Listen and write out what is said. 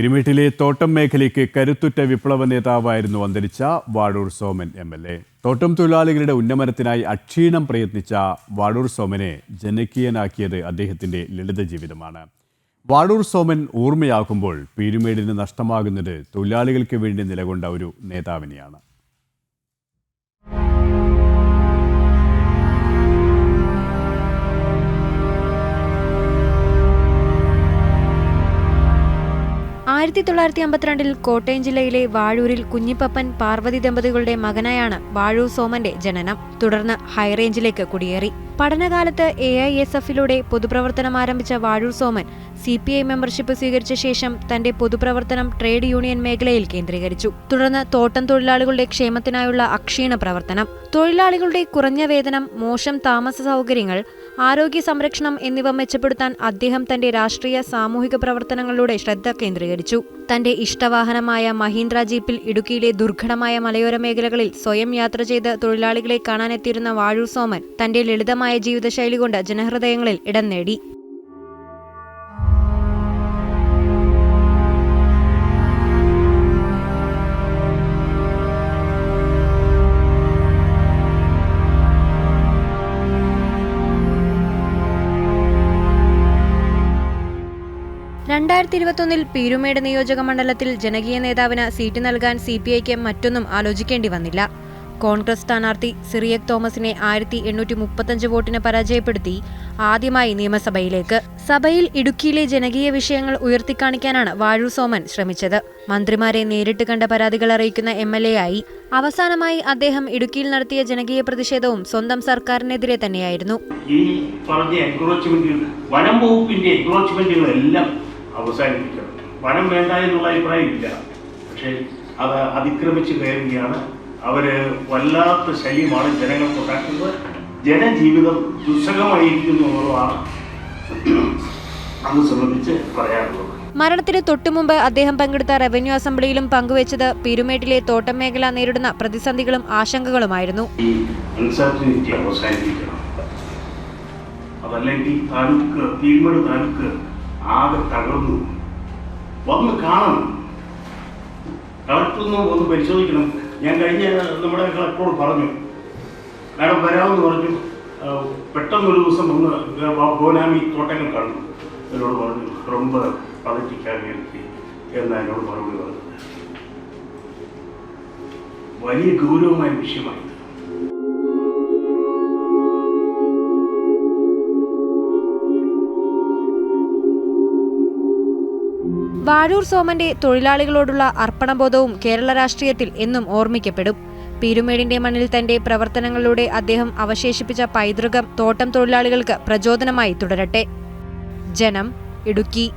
പിരിമീട്ടിലെ തോട്ടം മേഖലയ്ക്ക് കരുത്തുറ്റ വിപ്ലവ നേതാവായിരുന്നു അന്തരിച്ച Vazhoor Soman M L A. തോട്ടം തൊഴിലാളികളുടെ ഉന്നമനത്തിനായി അക്ഷീണം പ്രയത്നിച്ച വാടൂർ സോമനെ ജനകീയനാക്കിയത് അദ്ദേഹത്തിന്റെ ലളിത ജീവിതമാണ്. വാടൂർ സോമൻ ഓർമ്മയാക്കുമ്പോൾ പീരുമേടിന് നഷ്ടമാകുന്നത് തൊഴിലാളികൾക്ക് വേണ്ടി നിലകൊണ്ട ഒരു നേതാവിനെയാണ്. ആയിരത്തി തൊള്ളായിരത്തി അമ്പത്തിരണ്ടിൽ കോട്ടയം ജില്ലയിലെ വാഴൂരിൽ കുഞ്ഞിപ്പപ്പൻ പാർവതി ദമ്പതികളുടെ മകനായാണ് വാഴൂർ സോമന്റെ ജനനം. തുടർന്ന് ഹൈറേഞ്ചിലേക്ക് കുടിയേറി. പഠനകാലത്ത് എ ഐ എസ് എഫിലൂടെ പൊതുപ്രവർത്തനം ആരംഭിച്ച Vazhoor Soman C P I membership സ്വീകരിച്ച ശേഷം തന്റെ പൊതുപ്രവർത്തനം ട്രേഡ് യൂണിയൻ മേഖലയിൽ കേന്ദ്രീകരിച്ചു. തുടർന്ന് തോട്ടം തൊഴിലാളികളുടെ ക്ഷേമത്തിനായുള്ള അക്ഷീണ പ്രവർത്തനം. തൊഴിലാളികളുടെ കുറഞ്ഞ വേതനം മോശം താമസ സൗകര്യങ്ങൾ ആരോഗ്യ സംരക്ഷണം എന്നിവ മെച്ചപ്പെടുത്താൻ അദ്ദേഹം തന്റെ രാഷ്ട്രീയ സാമൂഹിക പ്രവർത്തനങ്ങളിലൂടെ ശ്രദ്ധ കേന്ദ്രീകരിച്ചു. തന്റെ ഇഷ്ടവാഹനമായ മഹീന്ദ്ര ജീപ്പിൽ ഇടുക്കിയിലെ ദുർഘടമായ മലയോര മേഖലകളിൽ സ്വയം യാത്ര ചെയ്ത് തൊഴിലാളികളെ കാണാനെത്തിയിരുന്ന വാഴൂർ സോമൻ തന്റെ ലളിതമായ ജീവിതശൈലി കൊണ്ട് ജനഹൃദയങ്ങളിൽ ഇടം നേടി. രണ്ടായിരത്തി ഇരുപത്തൊന്നിൽ പീരുമേട് നിയോജക മണ്ഡലത്തിൽ ജനകീയ നേതാവിന് സീറ്റ് നൽകാൻ സി പി ഐക്ക് മറ്റൊന്നും ആലോചിക്കേണ്ടി വന്നില്ല. കോൺഗ്രസ് സ്ഥാനാർത്ഥി സിറിയക് തോമസിനെ ആയിരത്തി എണ്ണൂറ്റി മുപ്പത്തഞ്ച് വോട്ടിന് പരാജയപ്പെടുത്തി ആദ്യമായി നിയമസഭയിലേക്ക്. സഭയിൽ ഇടുക്കിയിലെ ജനകീയ വിഷയങ്ങൾ ഉയർത്തിക്കാണിക്കാനാണ് വാഴു സോമൻ ശ്രമിച്ചത്. മന്ത്രിമാരെ നേരിട്ട് കണ്ട പരാതികൾ അറിയിക്കുന്ന എം എൽ എ ആയി. അവസാനമായി അദ്ദേഹം ഇടുക്കിയിൽ നടത്തിയ ജനകീയ പ്രതിഷേധവും സ്വന്തം സർക്കാരിനെതിരെ തന്നെയായിരുന്നു. ഈ വനം വകുപ്പിന്റെ അവസാനിപ്പിക്കണം. വനം വേണ്ട എന്നുള്ള അഭിപ്രായം ഇല്ല പക്ഷേ അത് അതിക്രമിച്ച് കയറുകയാണ്. അവർ വല്ലാത്ത ശല്യമാണ് ജനങ്ങൾക്ക് ഉണ്ടാക്കുന്നത്. ജനജീവിതം ദുസ്സഹമായിരിക്കുന്നു എന്നുള്ളതാണ് അത് സംബന്ധിച്ച് പറയാനുള്ളത്. മരണത്തിന് തൊട്ടുമുമ്പ് അദ്ദേഹം പങ്കെടുത്ത റവന്യൂ അസംബ്ലിയിലും പങ്കുവച്ചത് പീരുമേട്ടിലെ തോട്ടം മേഖല നേരിടുന്ന പ്രതിസന്ധികളും ആശങ്കകളുമായിരുന്നു. അവസാനിപ്പിക്കണം. അതല്ലെങ്കിൽ താലൂക്ക് പീരുമേട് താലൂക്ക് ആകെ തകർന്നു വന്ന് കാണണം. കളക്ടർ ഒന്ന് പരിശോധിക്കണം. ഞാൻ കഴിഞ്ഞ നമ്മുടെ കളക്ടറോട് പറഞ്ഞു. മാഡം വരാമെന്ന് പറഞ്ഞു. പെട്ടെന്നൊരു ദിവസം വന്ന് ബോനാമി തോട്ടങ്ങൾ കാണും. എന്നോട് പറഞ്ഞു റൊമ്പ പതറ്റിക്കാൻ എനിക്ക് എന്ന് എന്നോട് മറുപടി പറഞ്ഞു. വലിയ ഗൗരവമായ വിഷയമായി. വാഴൂർ സോമന്റെ തൊഴിലാളികളോടുള്ള അർപ്പണബോധവും കേരള രാഷ്ട്രീയത്തിൽ എന്നും ഓർമ്മിക്കപ്പെടും. പീരുമേടിന്റെ മണ്ണിൽ തന്റെ പ്രവർത്തനങ്ങളിലൂടെ അദ്ദേഹം അവശേഷിപ്പിച്ച പൈതൃകം തോട്ടം തൊഴിലാളികൾക്ക് പ്രചോദനമായി തുടരട്ടെ. ജനം ഇടുക്കി.